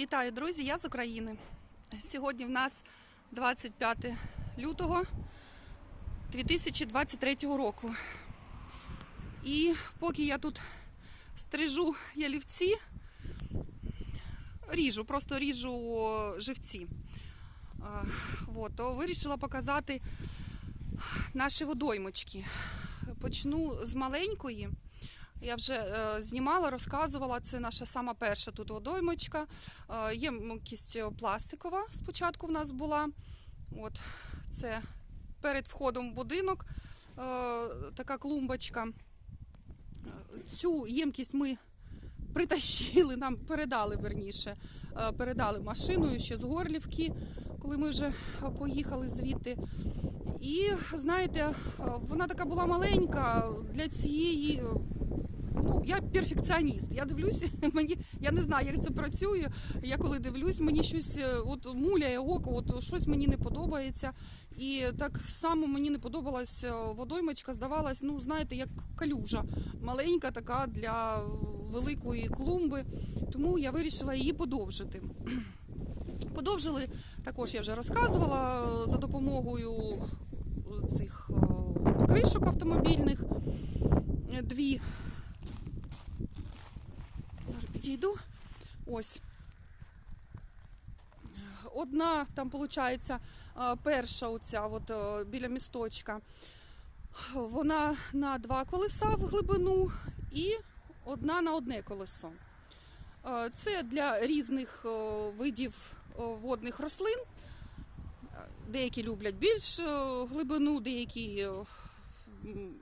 Вітаю, друзі! Я з України. Сьогодні в нас 25 лютого 2023 року. І поки я тут стрижу ялівці, ріжу, просто ріжу живці. От, то вирішила показати наші водоймочки. Почну з маленької. Я вже е, знімала, розказувала. Це наша сама перша тут водоймочка. Е, ємкість пластикова спочатку в нас була. От, це перед входом в будинок е, така клумбочка. Е, Цю ємкість ми притащили, нам передали верніше. е, Передали машиною ще з Горлівки, коли ми вже поїхали звідти. І знаєте, е, вона така була маленька для цієї. Я перфекціоніст. Я дивлюся, мені я не знаю, як це працює. Я коли дивлюсь, мені щось е, от муляє око, от щось мені не подобається. І так само мені не подобалась е, водоймочка, здавалась, ну знаєте, як калюжа, маленька така для великої клумби. Тому я вирішила її подовжити. Подовжили також я вже розказувала е, за допомогою цих покришок автомобільних. Дві. Підійду. Ось. Одна там, виходить, перша оця от, е, біля місточка. Вона на два колеса в глибину і одна на одне колесо. Е, Це для різних е, видів водних рослин. Деякі люблять більш глибину, деякі,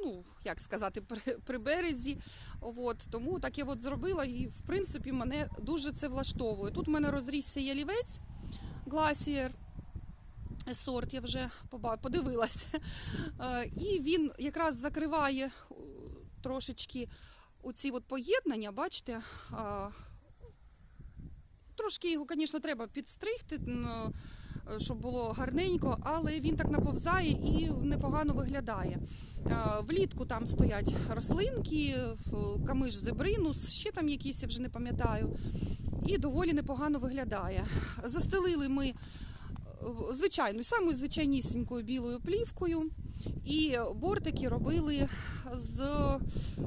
ну, як сказати, при березі. От, тому так я от зробила і в принципі мене дуже це влаштовує. Тут в мене розрісся ялівець гласієр. Сорт я вже подивилася. Е, І він якраз закриває е, трошечки оці от поєднання, бачите, Трошки його, звісно, треба підстригти, щоб було гарненько, але він так наповзає і непогано виглядає. Е, Влітку там стоять рослинки, камиш зебринус, ще там якісь, я вже не пам'ятаю. І доволі непогано виглядає. Застелили ми е, звичайною, самою звичайнісінькою білою плівкою. І бортики робили з,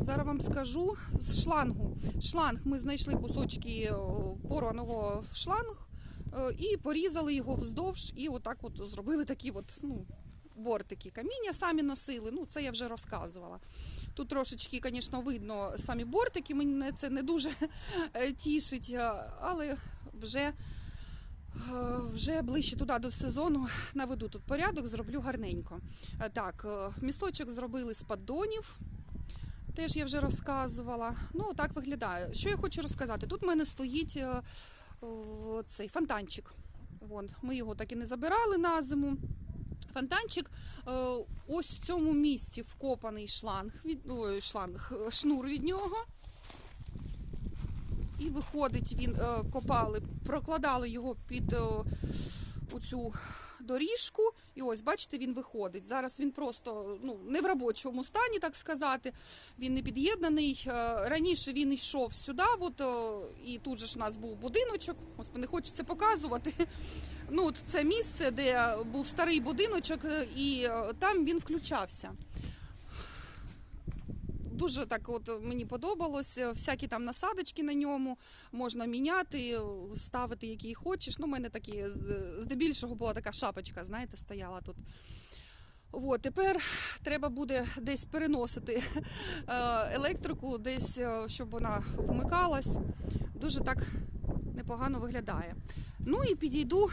зараз вам скажу, з шлангу. Шланг ми знайшли кусочки е, порваного шланг е, і порізали його вздовж, і отак от зробили такі от, ну, бортики. Каміння самі носили, ну це я вже розказувала. Тут трошечки, звісно, видно самі бортики, мене це не дуже е, тішить, е, але вже, е, вже ближче туди до сезону наведу тут порядок, зроблю гарненько. Е, Так, е, місточок зробили з поддонів. Теж я вже розказувала. Ну, так виглядає. Що я хочу розказати? Тут в мене стоїть е, цей фонтанчик. Вон, ми його так і не забирали на зиму. Фонтанчик е, ось в цьому місці вкопаний шланг, від, шланг, шнур від нього. І виходить, він е, копали, прокладали його під е, оцю доріжку. І ось, бачите, він виходить. Зараз він просто ну, не в робочому стані, так сказати. Він не під'єднаний. Е, Раніше він йшов сюди, от, е, і тут же ж у нас був будиночок. Господи, не хочеться показувати. Ну, от це місце, де був старий будиночок, е, і там він включався. Дуже так от мені подобалось. е, Всякі там насадочки на ньому можна міняти, е, ставити, які хочеш. Ну, у мене такі здебільшого була така шапочка, знаєте, стояла тут. От, тепер треба буде десь переносити е, електрику, десь, е, щоб вона вмикалась. Дуже так непогано виглядає. Ну і підійду.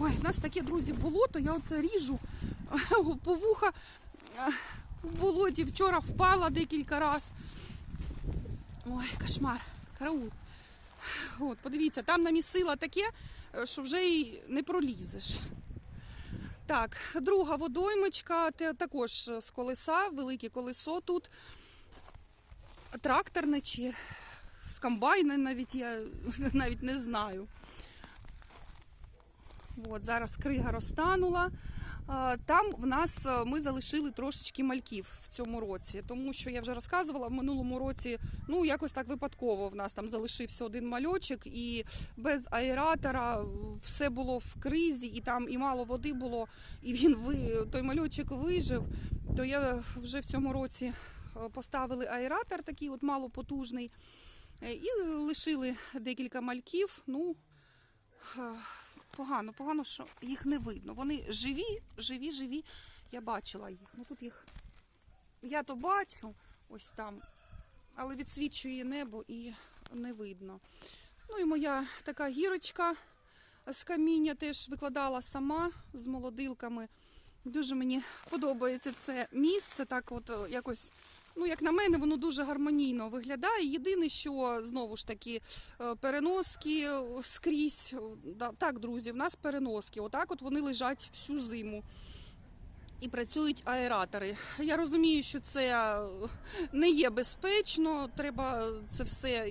Ой, в нас таке, друзі, болото, я оце ріжу по вуха е, в болоті. Вчора впала декілька разів. Ой, кошмар, караул. От, подивіться, там намісила таке, е, що вже й не пролізеш. Так, друга водоймочка, також з колеса, велике колесо тут. Тракторне чи з комбайна навіть я навіть не знаю. От, зараз крига розтанула. Там в нас е, ми залишили трошечки мальків в цьому році, тому що я вже розказувала в минулому році. Ну якось так випадково в нас там залишився один мальочок, і без аератора все було в кризі, і там і мало води було. І він той мальочок вижив. То я вже в цьому році е, поставили аератор, такий от малопотужний, е, і лишили декілька мальків. Ну погано, погано, що їх не видно. Вони живі, живі, живі. Я бачила їх. Ну тут їх я то бачу ось там, але відсвічує небо і не видно. Ну і моя така гірочка з каміння теж викладала сама з молодилками. Дуже мені подобається це місце. Так, от е, якось, ну як на мене, воно дуже гармонійно виглядає. Єдине, що знову ж таки е, переноски е, скрізь. Так, друзі, в нас переноски. Отак, от вони лежать всю зиму. І працюють аератори. Я розумію, що це е, не є безпечно. Треба це все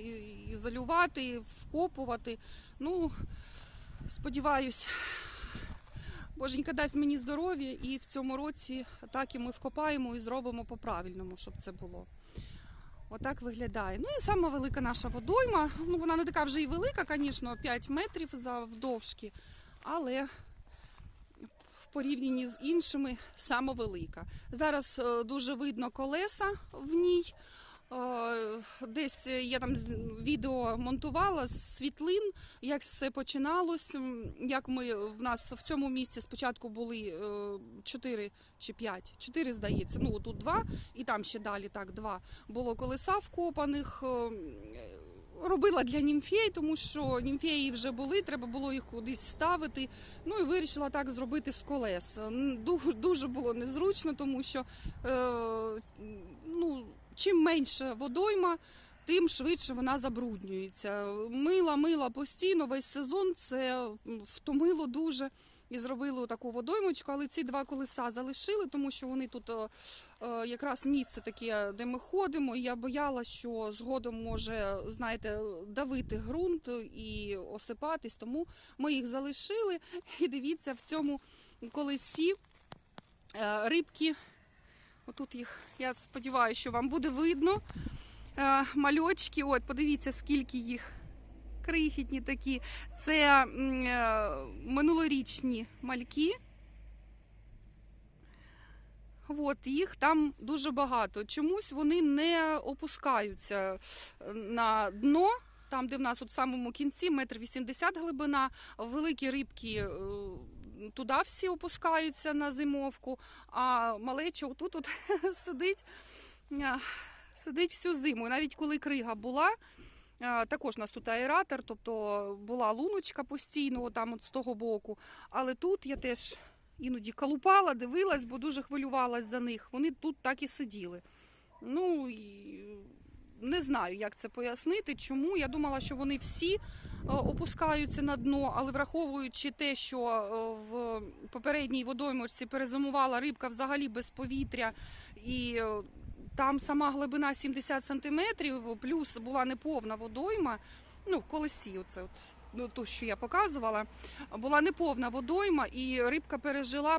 ізолювати, вкопувати. Ну, сподіваюсь, Боженька дасть мені здоров'я, і в цьому році так і ми вкопаємо і зробимо по-правильному, щоб це було. Отак виглядає. Ну і сама велика наша водойма. Ну, вона не така вже і велика, звісно, 5 метрів завдовжки, але в порівнянні з іншими саме велика. Зараз е, дуже видно колеса в ній. Е, Десь я там відео монтувала з світлин, як все починалось. Як ми в нас в цьому місці спочатку були 4 чи 5, 4, здається. Ну тут два, і там ще далі так два було колеса вкопаних. е, Робила для німфей, тому що німфеї вже були, треба було їх кудись ставити. Ну і вирішила так зробити з колес. Дуже було незручно, тому що е, ну, чим менше водойма, тим швидше вона забруднюється. Мила, мила постійно, весь сезон це втомило дуже. І зробили таку водоймочку, але ці два колеса залишили, тому що вони тут е, е, якраз місце таке, де ми ходимо. І я боялася, що згодом може, знаєте, давити ґрунт і осипатись, тому ми їх залишили. І дивіться, в цьому колесі е, рибки. Отут їх, я сподіваюся, що вам буде видно. Е, Мальочки, от, подивіться, скільки їх. Крихітні такі. Це е, минулорічні мальки. От, їх там дуже багато. Чомусь вони не опускаються е, на дно, там, де в нас от в самому кінці, метр вісімдесят глибина, великі рибки туди всі опускаються на зимовку, а малеча отут от сидить, сидить всю зиму. Навіть коли крига була, також у нас тут аератор, тобто була луночка постійно там от з того боку. Але тут я теж іноді калупала, дивилась, бо дуже хвилювалась за них. Вони тут так і сиділи. Ну і не знаю, як це пояснити, чому. Я думала, що вони всі опускаються на дно, але враховуючи те, що е, в попередній водоймочці перезимувала рибка взагалі без повітря, і е, там сама глибина 70 сантиметрів, плюс була неповна водойма. Ну, в колесі, оце от, ну, то, що я показувала, була неповна водойма, і рибка пережила,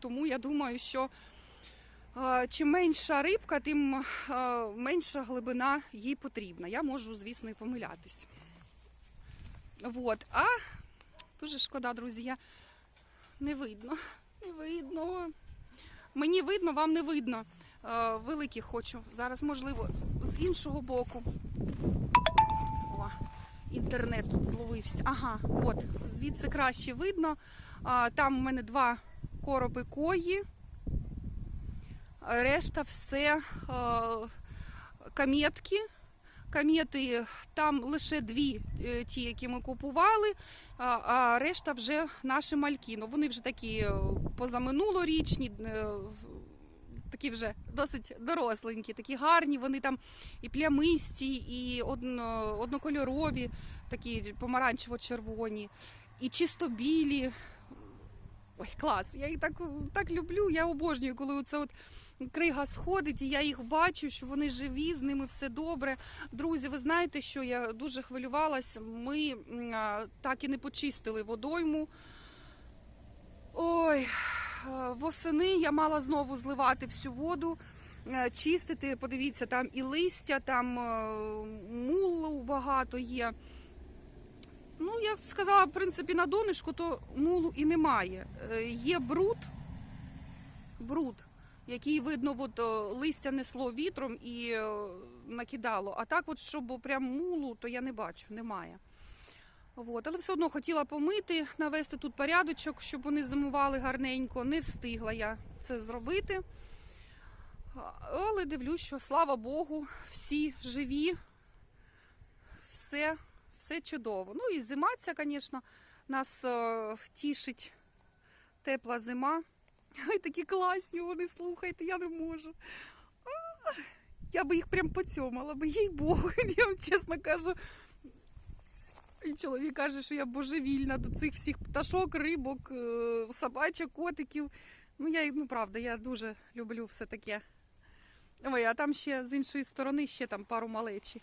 тому я думаю, що е, чим менша рибка, тим е, менша глибина їй потрібна. Я можу, звісно, і помилятись. Вот. А дуже шкода, друзі, я не видно. Не видно. Мені видно, вам не видно. Е, Великі хочу. Зараз, можливо, з іншого боку. О, інтернет тут зловився. Ага, от, звідси краще видно. А, Там у мене два короби кої. Решта все е, кам'ятки. Кам'яти там лише дві, е, ті, які ми купували, а, решта вже наші мальки. Ну, вони вже такі е, позаминулорічні, е, такі вже досить доросленькі, такі гарні. Вони там і плямисті, і одно, однокольорові, такі помаранчево-червоні, і чисто білі. Ой, клас! Я їх так, так люблю. Я обожнюю, коли це от крига сходить, і я їх бачу, що вони живі, з ними все добре. Друзі, ви знаєте, що я дуже хвилювалась. Ми а, так і не почистили водойму. Ой, восени я мала знову зливати всю воду, е, чистити. Подивіться, там і листя, там е, мулу багато є. Ну, як б сказала, в принципі, на донышку, то мулу і немає. Е, Є бруд, бруд, який видно, от, е, листя несло вітром і е, накидало. А так, от, щоб прям мулу, то я не бачу, немає. От. Але все одно хотіла помити, навести тут порядочок, щоб вони зимували гарненько. Не встигла я це зробити. Але дивлюсь, що слава Богу, всі живі, все, все чудово. Ну і зима ця, звісно, нас е, тішить тепла зима. Ай, такі класні вони, слухайте, я не можу. Я би їх прям поцьомала, би, їй Богу, я вам чесно кажу. І чоловік каже, що я божевільна до цих всіх пташок, рибок, е, собачок, котиків. Ну, я, ну, правда, я дуже люблю все таке. Ой, а там ще з іншої сторони ще там пару малечі.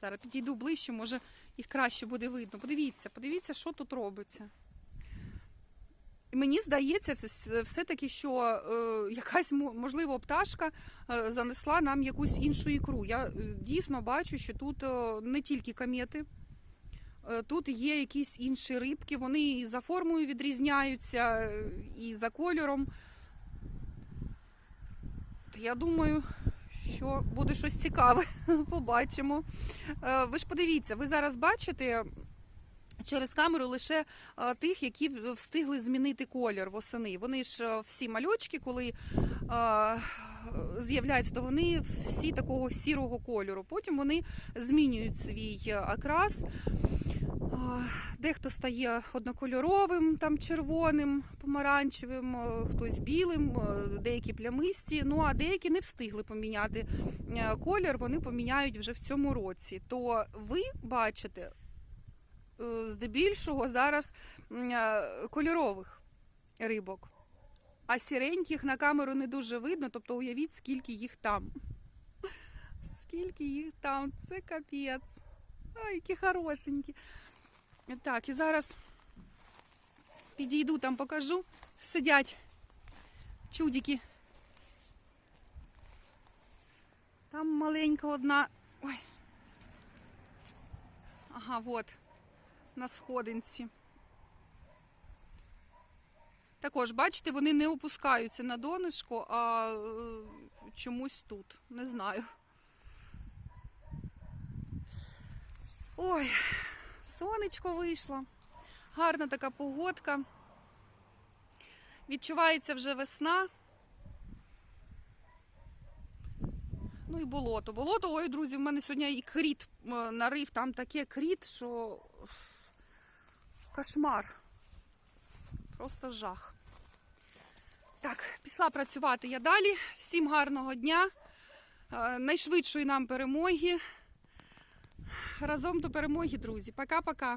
Зараз підійду ближче, може їх краще буде видно. Подивіться, подивіться, що тут робиться. І мені здається, все- все-таки, що е, якась можливо пташка е, занесла нам якусь іншу ікру. Я е, дійсно бачу, що тут е, не тільки комети, е, тут є якісь інші рибки. Вони і за формою відрізняються, е, і за кольором. Я думаю, що буде щось цікаве. Побачимо. Е, Ви ж подивіться, ви зараз бачите через камеру лише е, тих, які встигли змінити колір восени. Вони ж е, всі мальочки, коли з'являються, то вони всі такого сірого кольору. Потім вони змінюють свій окрас. Дехто стає однокольоровим, там червоним, помаранчевим, е, хтось білим, е, деякі плямисті. Ну а деякі не встигли поміняти е, колір, вони поміняють вже в цьому році. То ви бачите здебільшого зараз кольорових рибок. А сіреньких на камеру не дуже видно, тобто уявіть, скільки їх там. Скільки їх там, це капець. Ай, які хорошенькі. Так, і зараз підійду там, покажу. Сидять чудики. Там маленька одна. Ой. Ага, от на сходинці. Також, бачите, вони не опускаються на донышко, а е, чомусь тут. Не знаю. Ой, сонечко вийшло. Гарна така погодка. Відчувається вже весна. Ну і болото. Болото, ой, друзі, в мене сьогодні і кріт е, нарив, там таке кріт, що кошмар. Просто жах. Так, пішла працювати я далі. Всім гарного дня, е, найшвидшої нам перемоги. Разом до перемоги, друзі. Пока-пока.